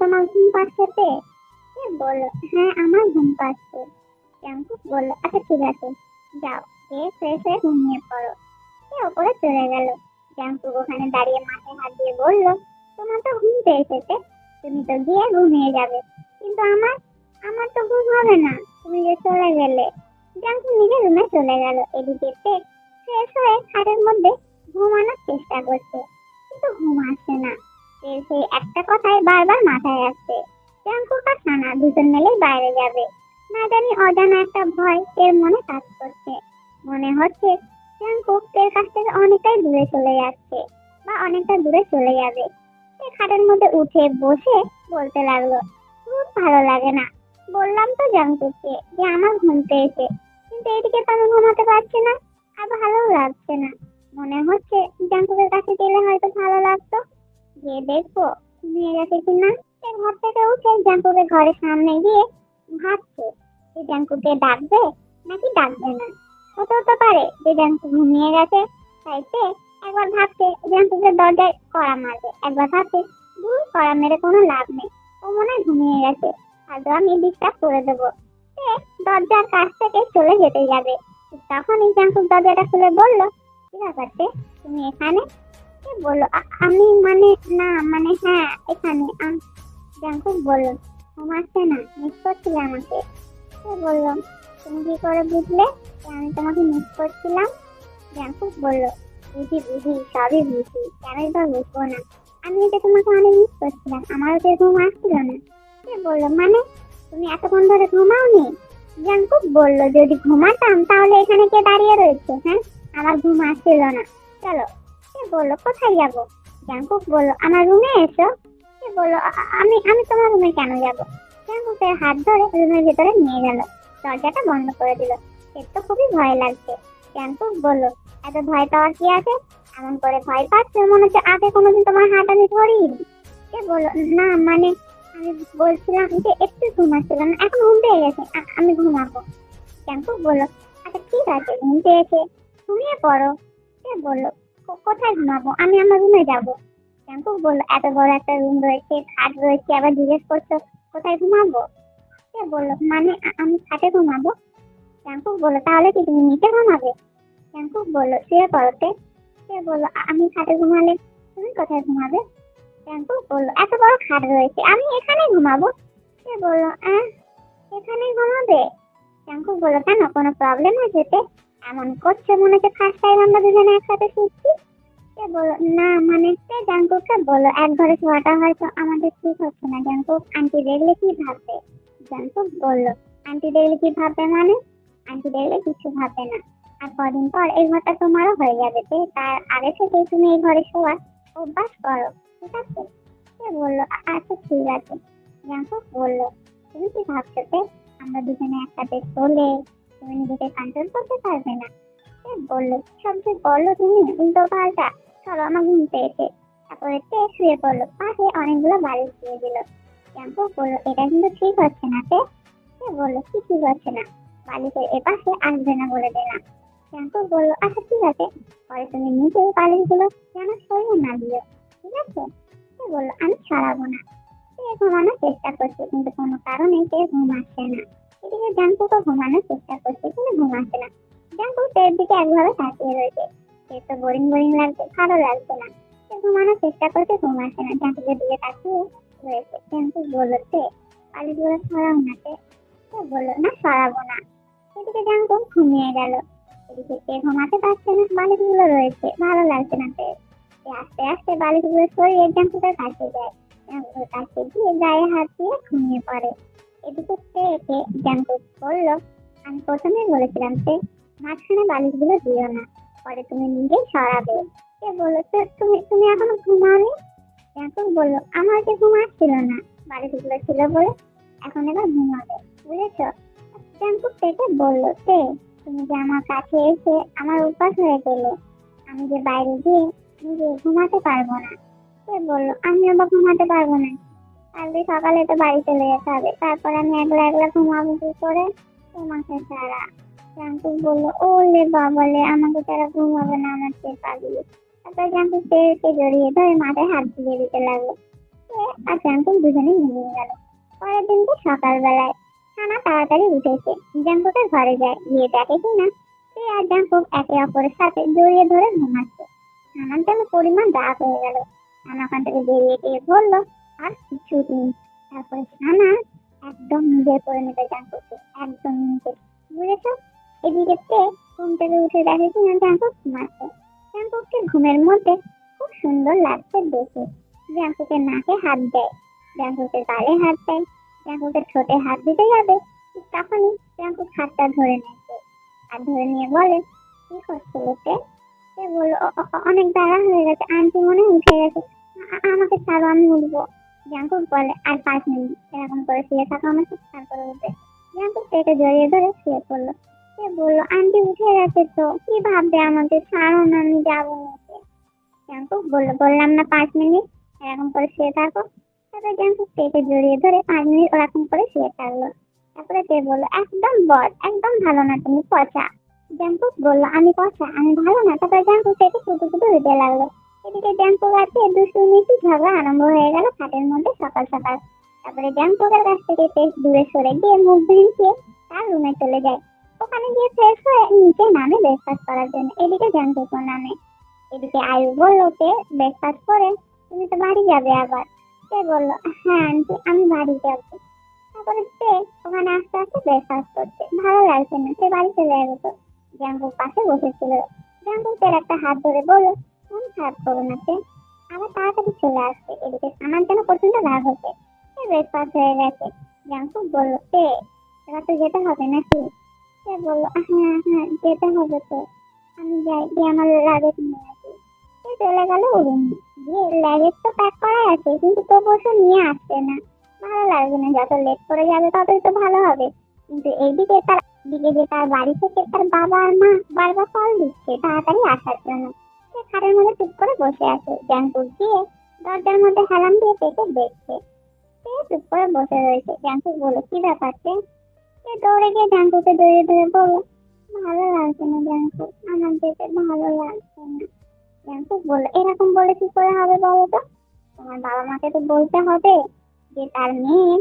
তোমার ঘুম পাচ্ছে তে? বলল হ্যাঁ আমার ঘুম পাচ্ছে। জাঙ্কুক বলল আচ্ছা ঠিক আছে, যাও, গিয়ে ফ্রেশ হয়ে ঘুমিয়ে পড়ো। সে ওপরে চলে গেল। জাঙ্কুক ওখানে দাঁড়িয়ে মাথায় হাত দিয়ে বলল, তোমার তো ঘুম পেয়েছে। তুমি তো গিয়ে ঘুমিয়ে যাবে। কিন্তু আমার আমার তো ঘুম হবে না, তুমি যে চলে গেলে। জাঙ্কুক নিজের রুমে চলে গেল, এদিকে তে ফ্রেশ হয়ে খাটের মধ্যে ঘুমানোর চেষ্টা করছে। কিন্তু ঘুম আসছে না। সেই একটা কথাই বারবার মাথায় আসছে। জাঙ্কুক আর সানা দুজন মিলেই বাইরে যাবে। না জানি অজানা একটা ভয় এর মনে কাজ করছে। মনে হচ্ছে জাঙ্কুক এর কাছ থেকে অনেকটাই দূরে চলে যাচ্ছে বা অনেকটা দূরে চলে যাবে। সে খাটের মধ্যে উঠে বসে বলতে লাগল, খুব ভালো লাগে না। বললাম তো জাঙ্কুককে যে আমার ঘুম পেয়েছে। কিন্তু এদিকে তো আমি ঘুমাতে পারছি না, আর ভালোও লাগছে না। মনে হচ্ছে জাঙ্কুকের কাছে গেলে হয়তো ভালো লাগতো। গিয়ে দেখব। ঘুমিয়ে গেছে কিনা ঘর থেকে উঠে জাঙ্কুকের ঘরের সামনে গিয়ে ভাবছে, যে জাঙ্কুকে ডাকবে নাকি ডাকবে না? হতে হতে পারে যে জাঙ্কু ঘুমিয়ে গেছে, তাই একবার ভাবছে জাঙ্কুকের দরজায় কড়া মারবে। একবার ভাবছে দূর কড়া মেরে কোনো লাভ নেই। ও মনে ঘুমিয়ে গেছে। হয়তো আমি ডিস্টার্ব করে দেবো। সে দরজার কাছ থেকে চলে যেতে যাবে। তখনই জাঙ্কুক দরজাটা খুলে বলল, কি ব্যাপারতে তুমি এখানে বলল "আ- আমি মানে না মানে হ্যাঁ এখানে না মিস আমাকে। বলল তুমি কি করে বুঝলে আমি তোমাকে মিস করছিলাম? বুঝি বুঝি, সবই বুঝি বুঝব না। আমি যে তোমাকে অনেক মিস করছিলাম, আমারও যে ঘুম আসছিল না। সে বলল মানে তুমি এতক্ষণ ধরে ঘুমাওনি? জাঙ্কুক বলল, যদি ঘুমাতাম তাহলে এখানে কে দাঁড়িয়ে রয়েছে হ্যাঁ? আমার ঘুম আসছিল না। চলো। সে বলল, কোথায় যাব? জাঙ্কুক বলল, আমার রুমে এসো। সে বলল, "আ- আ- আমি আমি তোমার রুমে কেন যাব? জাঙ্কুকের হাত ধরে রুমের ভিতরে নিয়ে গেল। দরজাটা বন্ধ করে দিল। এর তো খুবই ভয় লাগছে। জাঙ্কুক বলল, এত ভয় পাওয়ার কি আছে? এমন করে ভয় পাচ্ছে? মনে হচ্ছে আগে কোনোদিন তোমার হাত আমি ধরিনি সে বলল, না মানে আমি বলছিলাম যে একটু ঘুমাচ্ছিল না, এখন ঘুম পেয়ে গেছে। আমি ঘুমাবো। জাঙ্কুক বলল আচ্ছা ঠিক আছে, ঘুম পেয়েছে। ঘুমিয়ে পড়ো। সে বলল "কো- কোথায় ঘুমাবো? আমি আমার রুমে যাব। জাঙ্কুক বলল, এত বড় একটা রুম রয়েছে, খাট রয়েছে, আবার জিজ্ঞেস করছ, কোথায় ঘুমাবো? সে বলল মানে আমি খাটে ঘুমাবো? জাঙ্কুক বলল, তাহলে কি তুমি নিচে ঘুমাবে? জাঙ্কুক বলল, শুয়ে পড়োতে সে বলল আমি খাটে ঘুমালে তুমি কোথায় ঘুমাবে? জাঙ্কুক বলল, এত বড় খাট রয়েছে, আমি এখানে ঘুমাবো? সে বলল আহ এখানে ঘুমাবে? জাঙ্কুক বলল, কেন, কোনো প্রবলেম তে? এমন করছে মনে হচ্ছে ফার্স্ট টাইম আমরা দুজনে একসাথে শুচ্ছি। সে বলল না মানে সে জাঙ্কুককে বলল এক ঘরে শোয়াটা হয়তো আমাদের ঠিক হচ্ছে না। জাঙ্কুক আন্টি দেখলে কি ভাববে? জাঙ্কুক বলল আন্টি দেখলে কি ভাববে মানে? আন্টি দেখলে কিছু ভাববে না। আর কদিন পর এই ঘরটা তোমারও হয়ে যাবে তে তার আগে থেকে তুমি এই ঘরে শোয়ার অভ্যাস করো, ঠিক আছে? সে বলল আচ্ছা ঠিক আছে। জাঙ্কুক বলল, তুমি কি ভাবছ তে আমরা দুজনে একসাথে চলে তুমি নিজেকে কন্ট্রোল করতে পারবে না। সে বলল, সব যে বলল তুমি উল্টো পাল্টা। চলো আমার ঘুম পেয়েছে। তারপরে তে শুয়ে পড়ল। পাশে অনেকগুলো বালিশ দিয়ে দিল। জাঙ্কুক বলল, এটা কিন্তু ঠিক হচ্ছে না তে। সে বলল, কি ঠিক হচ্ছে না? বালিশের এপাশে আসবে না বলে দিলাম। জাঙ্কুক বলল আচ্ছা ঠিক আছে। পরে তুমি নিজেই বালিশগুলো যেন সরিয়ে না দিও, ঠিক আছে? সে বলল, আমি সরাবো না। সে ঘুমানোর চেষ্টা করছে, কিন্তু কোনো কারণে সে ঘুম আসছে না। এদিকে জাঙ্কুকও ঘুমানোর চেষ্টা করছে, কিন্তু ঘুম আসছে না। জাঙ্কুক তের দিকে একভাবে তাকিয়ে রয়েছে। সে তো বোরিং বোরিং লাগছে, ভালো লাগছে না। সে ঘুমানোর চেষ্টা করছে, ঘুম না। জাঙ্কুকের দিকে তাকিয়ে রয়েছে। জাঙ্কুক বলল সে বালিশগুলো সরাও না সে বলল, না, সরাবো না। এদিকে জাঙ্কুক ঘুমিয়ে গেল। এদিকে সে ঘুমাতে পারছে না বালিশগুলো রয়েছে, ভালো লাগছে না সে আস্তে আস্তে বালিশগুলো সরিয়ে জাঙ্কুকের কাছে যায়। জাঙ্কুকের কাছে গিয়ে গায়ে হাত দিয়ে ঘুমিয়ে পড়ে। এদিকে একে জাঙ্কুক বলল, আমি প্রথমে বলেছিলাম সে মাঝখানে বালিশগুলো দিও না, পরে তুমি নিজেই সরাবে। সে বলল তুমি তুমি এখনও ঘুমাওনি? জাঙ্কুক বলল, আমার যে ঘুম আসছিল না, বালিশগুলো ছিল বলে এখন এবার ঘুমাবে, বুঝেছ? জাঙ্কুক থেকে বলল সে তুমি যে আমার কাছে এসে আমার উপাস হয়ে গেলে, আমি যে বাইরে গিয়ে নিজে ঘুমাতে পারব না। সে বলল, আমি আবার ঘুমাতে পারব না। কালকে সকালে তো বাড়ি চলে যেতে হবে তারপর আমি একলা একলা ঘুমাবো কি করে? তোমাকে ছাড়া। জাঙ্কুক বলল ও লে বাবালে, আমাকে তারা ঘুমাবে না আমার চেয়ে পাগলি। তারপর জাঙ্কুক পেয়েছে জড়িয়ে ধরে মাথায় হাত দিয়ে দিতে লাগল। আর জাঙ্কুক দুজনে ঘুমিয়ে গেল। পরের দিনকে সকালবেলায় ছানা তাড়াতাড়ি উঠেছে। জাঙ্কুকের ঘরে যায়, গিয়ে দেখে কিনা সে আর জাঙ্কুক একে অপরের সাথে জড়িয়ে ধরে ঘুমাচ্ছে। ছানার যেন পরিমাণ রাগ হয়ে গেল। ছানা ওখান থেকে বেরিয়ে গিয়ে বলল আর কিছু দিন। তারপরে ছানা একদম নিজের করে নিতে জাঙ্কুককে একদম নিজের বুঝেছ? এদিকে তে ঘুম থেকে উঠে দেখে কিনা জাঙ্কুক ঘুমাচ্ছে। জাঙ্কুককে ঘুমের মধ্যে খুব সুন্দর লাগছে দেখে। জাঙ্কুকের নাকে হাত দেয়, জাঙ্কুকের গালে হাত দেয়, জাঙ্কুকের ঠোঁটে হাত দিতে যাবে, তখনই জাঙ্কুক হাতটা ধরে নেছে আর ধরে নিয়ে বলে, কি করছিল সে সে বলল "অ- অ- অনেক বেলা হয়ে গেছে, আন্টি মনে উঠে গেছে। আমাকে ছাড়ো, আমি উঠবো। জাঙ্কুক বলে, আর পাঁচ মিনিট। এরকম করে শুয়ে থাকা আমার খুব তারপরে উঠবে জাঙ্কুক পেটে জড়িয়ে ধরে শুয়ে পড়ল। সে বলল, আন্টি, উঠে গেছে তো। কি ভাববে আমাকে? ছাড়ো না, আমি যাব নিচে জাঙ্কুক বলল, বললাম না পাঁচ মিনিট। এরকম করে শুয়ে থাকো। তারপরে জাঙ্কুক পেটে জড়িয়ে ধরে পাঁচ মিনিট ওরকম করে শুয়ে থাকল। তারপরে সে বলল, একদম বদ একদম ভালো না তুমি, পচা। জাঙ্কুক বলল, আমি পচা, আমি ভালো না। তারপরে জাঙ্কুক থেকে শুধু শুধু দিতে লাগল। এদিকে জাঙ্কুক আছে দুশো মিনিট ঝগড়া আরম্ভ হয়ে গেল খাটের মধ্যে সকাল সকাল। তারপরে জাঙ্কুকের কাছ থেকে বেশ দূরে সরে গিয়ে মুখ ভিজিয়ে তার রুমে চলে যায়। ওখানে গিয়ে ফ্রেশ হয়ে নিচে নামে ব্রেকফাস্ট করার জন্য। এদিকে জাঙ্কুকও নামে। এদিকে আয়ু বলল ওকে ব্রেকফাস্ট করে? তুমি তো বাড়ি যাবে আবার। সে বলল হ্যাঁ আন্টি, আমি বাড়ি যাব। তারপরে সে ওখানে আস্তে আস্তে ব্রেকফাস্ট করছে। ভালো লাগছে না, সে বাড়ি চলে যাবে তো জাঙ্কুক পাশে বসেছিল। জাঙ্কুকের একটা হাত ধরে বলল মন খারাপ আবার তাড়াতাড়ি চলে আসবে এদিকে আমার যেন প্রচণ্ড রাগ হচ্ছে। ব্রেকফাস্ট হয়ে গেছে। এবার তো যেতে হবে নাকি? সে বলল হ্যাঁ হ্যাঁ যেতে হবে তো। আমি যাই আমার লাগেজ নিয়ে আসি। সে চলে গেল গিয়ে লাগেজ তো প্যাক করা আছে, কিন্তু তবুও সে নিয়ে আসছে না। ভালো লাগবে না, যত লেট করে যাবে ততই তো ভালো হবে। কিন্তু এইদিকে তার দিকে যে তার বাড়ি থেকে তার বাবা আর মা বারবার কল দিচ্ছে, তাড়াতাড়ি আসার জন্য। সে খাটের মধ্যে চুপ করে বসে আছে। জ্যাংকুক গিয়ে দরজার মধ্যে হেলাম দিয়ে পেটে দেখছে। সে চুপ করে বসে রয়েছে। জ্যাংকুক বলো, কি ব্যাপার সে দৌড়ে গিয়ে জ্যাংকুকে দৌড়ে ধরে বলল ভালো লাগছে না জ্যাংকুক আমার যেতে ভালো লাগছে না। জ্যাংকুক বলল এরকম বলে কি করে হবে বলো তো? তোমার বাবা মাকে তো বলতে হবে যে তার মেয়ে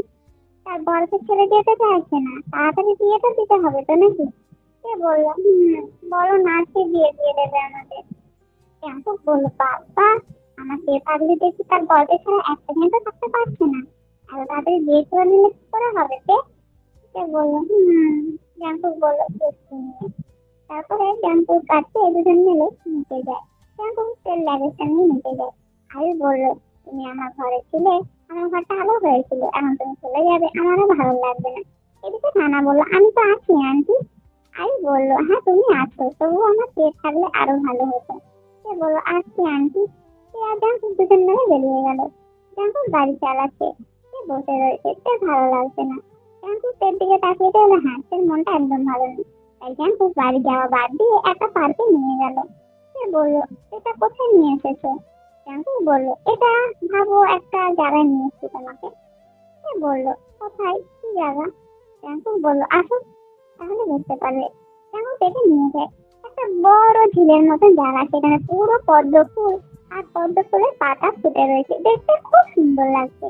তার বরকে ছেড়ে যেতে চাইছে না। তাড়াতাড়ি বিয়েটা দিতে হবে তো নাকি? সে বলল, হুম, বলো না সে বিয়ে দিয়ে দেবে আমাদের। জ্যাংকুক বলল বাবা আমার পাগলি দেখি তার বরকে ছাড়া এক সেকেন্ডও থাকতে পারছে না। আর তাড়াতাড়ি বিয়ে করে নিলে কি করে হবে সে সে বলল, হুম বলল তারপরে জাঙ্কুক কাছে দুজন মিলে নিচে যায়। জাঙ্কুক তেল লাগেজটা নিয়ে নিচে যায়। আয়ু বলল, তুমি আমার ঘরে ছিলে, আমার ঘরটা আলো হয়েছিল। এখন তুমি চলে যাবে, আমারও ভালো লাগবে না। এদিকে নানা বলল, আমি তো আছি, আন্টি। আয়ু বলল হ্যাঁ তুমি আছো, তবুও আমার পেট থাকলে আরও ভালো হতো। সে বলল আসছি আন্টি। সে আর জাঙ্কুক দুজন মিলে বেরিয়ে গেল। জাঙ্কুক গাড়ি চালাচ্ছে। সে বসে রয়েছে। সে ভালো লাগছে না। জাঙ্কুকের দিকে তাকিয়ে দেখল হ্যাঁ মনটা একদম ভালো নেই। তাই জাঙ্কুক বাড়ি যাওয়া বাদ দিয়ে একটা পার্কে নিয়ে গেল। সে বলল, এটা কোথায় নিয়ে এসেছ? জাঙ্কুক বলল, এটা ভাবো একটা জায়গায় নিয়ে এসেছি তোমাকে। সে বলল, কোথায়? কি জায়গা? জাঙ্কুক বলল, আসো। তাহলে বুঝতে পারবে জাঙ্কুক দেখে নিয়ে যায়। একটা বড় ঝিলের মতন জায়গা, সেখানে পুরো পদ্ম ফুল আর পদ্ম ফুলের পাতা ফুটে রয়েছে। দেখতে খুব সুন্দর লাগছে।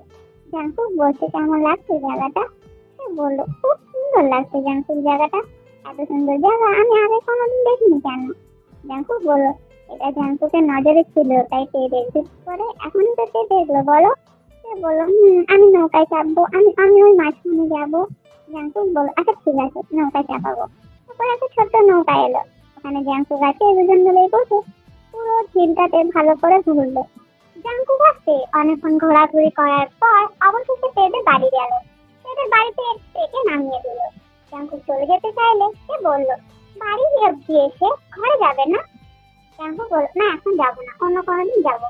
জাঙ্কুক বলছে, কেমন লাগছে জায়গাটা? সে বলল, খুব সুন্দর লাগছে জাঙ্কুক জায়গাটা। এত সুন্দর জায়গা, আমি আগে কোনোদিন দেখিনি কেন? জাঙ্কুক বলল, এটা জাঙ্কুকের নজরে ছিল, তাই দেখতে করে এখনই তো তে দেখল, বলো। সে বলল, হুম, আমি নৌকায় চাপবো, আমি আমি ওই মাঝখানে যাব। জাঙ্কুক বলল আচ্ছা ঠিক আছে, নৌকায় চাপাবো। তারপর একটা ছোট্ট নৌকা এলো। ওখানে জাঙ্কুক আছে দুজন মিলে বসে। পুরো ঝিলটাতে ভালো করে ঘুরলো। জাঙ্কুক আছে অনেকক্ষণ ঘোরাঘুরি করার পর অবশেষে পেটে বাড়ি গেল। পেটের বাড়িতে পেটে নামিয়ে দিল। জাঙ্কুক চলে যেতে চাইলে সে বলল, বাড়ি অব্দি এসে ঘরে যাবে না? জাঙ্কুক বলল, না, এখন যাব না, অন্য কোনো দিন যাব।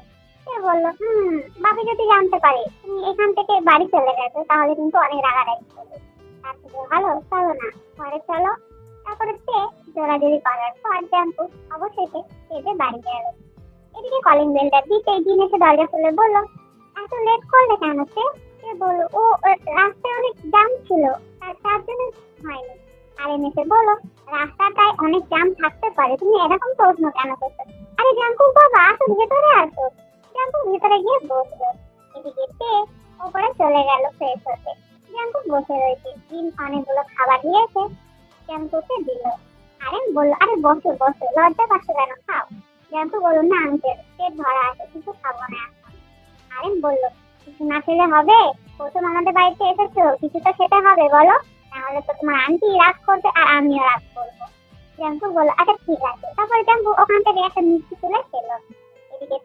সে বলল, হুম বাবু যদি জানতে পারে তুমি এখান থেকে বাড়ি চলে গেছো, তাহলে কিন্তু অনেক রাগারাগি করবে। তার থেকে ভালো, চলো না, ঘরে চলো। তারপরে সে জোরাজোরি করার পর জাঙ্কুক অবশেষে পেটে বাড়ি গেল। এদিকে কলিং বেলটা দিতেই দিন এসে দরজা খুলে বলল, এত লেট করলে কেন সে? সে বলল, ও রাস্তায় অনেক জ্যাম ছিল তার তার জন্য হয়নি। আর এমএসে বলো রাস্তাটায় অনেক জ্যাম থাকতে পারে, তুমি এরকম প্রশ্ন কেন করছ? আরে জাঙ্কুক বাবা আসো ভেতরে আসো জাঙ্কুক ভেতরে গিয়ে বসল। এদিকে তে ওপরে চলে গেল ফ্রেশ হতে। জাঙ্কুক বসে রয়েছে অনেকগুলো খাবার দিয়েছে জাঙ্কুকে দিল। আরে বলল আরে বসো বসো, লজ্জা পাচ্ছ কেন? খাও। জাঙ্কু বলল না আমি পেট ভরা আছে, কিছু খাব না এখন। আরেন বলল, কিছু না খেলে হবে? প্রথম আমাদের বাড়িতে এসেছ, কিছু তো খেতে হবে, বলো। তাহলে তো তোমার আন্টি রাগ করবে আর আমিও রাগ করব। জাঙ্কু বলল আচ্ছা ঠিক আছে। তারপরে জাঙ্কু ওখান থেকে একটা মিষ্টি তুলে খেলো। এদিকে